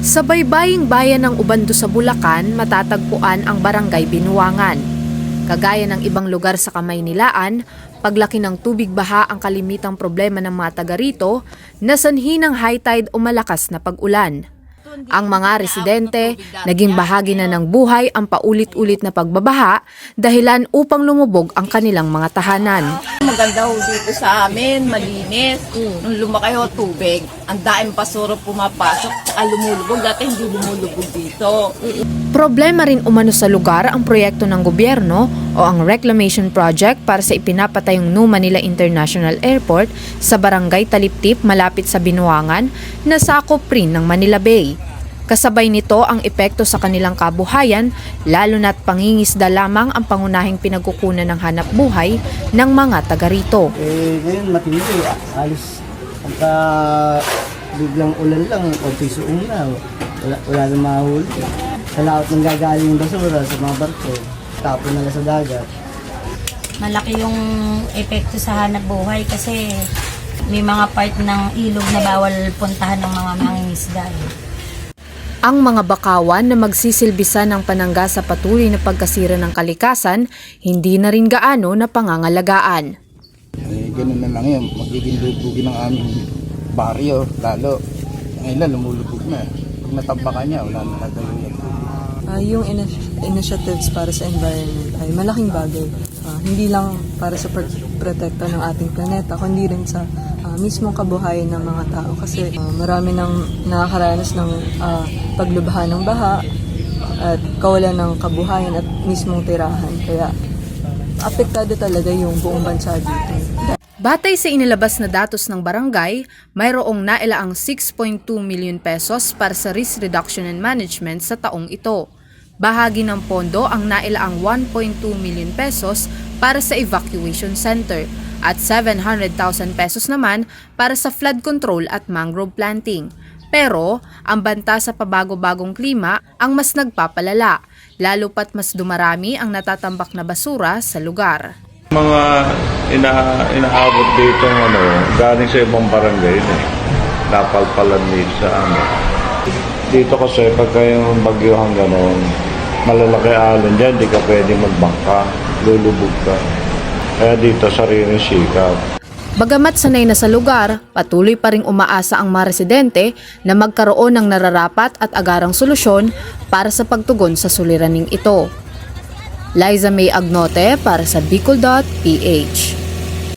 Sa baybaying bayan ng Ubando sa Bulacan, matatagpuan ang Barangay Binuangan. Kagaya ng ibang lugar sa Kamaynilaan, paglaki ng tubig baha ang kalimitang problema ng mga taga rito na sanhi ng high tide o malakas na pag-ulan. Ang mga residente, naging bahagi na ng buhay ang paulit-ulit na pagbabaha dahilan upang lumubog ang kanilang mga tahanan. Maganda ho dito sa amin, malinis. Nung lumaki ho tubig, ang daing pasuro pumapasok, tsaka lumulubog. Dati hindi lumulubog dito. Problema rin umano sa lugar ang proyekto ng gobyerno o ang Reclamation Project para sa ipinapatayong New Manila International Airport sa Barangay Taliptip malapit sa Binuangan na sakop rin ng Manila Bay. Kasabay nito ang epekto sa kanilang kabuhayan lalo na't pangingisda lamang ang pangunahing pinagkukunan ng hanap buhay ng mga taga rito. Eh, ngayon matindi. Alis, pagka biglang ulan lang, konti suong na. Wala, wala na mahuli. Sa laot ng gagaling yung basura sa mga barko, tapon nila sa dagat. malaki yung epekto sa hanap buhay kasi may mga part ng ilog na bawal puntahan ng mga mangingisda. eh. Ang mga bakawan na magsisilbisa ng panangga sa patuloy na pagkasira ng kalikasan, hindi na rin gaano na pangangalagaan. Eh, ganun na lang yun. Magiging lubugin ng aming baryo, lalo. Ngayon lumulubog na. Pag natampakan niya, wala na nagawin. Ah, yung ini- initiatives para sa environment ay malaking bagay. Ah, hindi lang para sa pagprotekta ng ating planeta, kundi rin sa ah, mismong kabuhayan ng mga tao. Kasi ah, marami nang nakakaranas ng ah, paglubahan ng baha at kawalan ng kabuhayan at mismong tirahan. Kaya apektado talaga yung buong bansa dito. Batay sa inilabas na datos ng barangay, mayroong nailaang 6.2 million pesos para sa risk reduction and management sa taong ito. Bahagi ng pondo ang nailaang 1.2 million pesos para sa evacuation center at 700,000 pesos naman para sa flood control at mangrove planting. Pero, ang banta sa pabago-bagong klima ang mas nagpapalala, lalo pat mas dumarami ang natatambak na basura sa lugar. mga ina inaabot dito ano, galing sa ibang barangay na napalpalan dito sa ano. Dito kasi pagka yung bagyohan ganon, malalaki alon dyan, di ka pwede magbangka, lulubog ka. Kaya dito sariling sikap. Bagamat sanay na sa lugar, patuloy pa ring umaasa ang mga residente na magkaroon ng nararapat at agarang solusyon para sa pagtugon sa suliraning ito. Liza May Agnote para sa Bicol.ph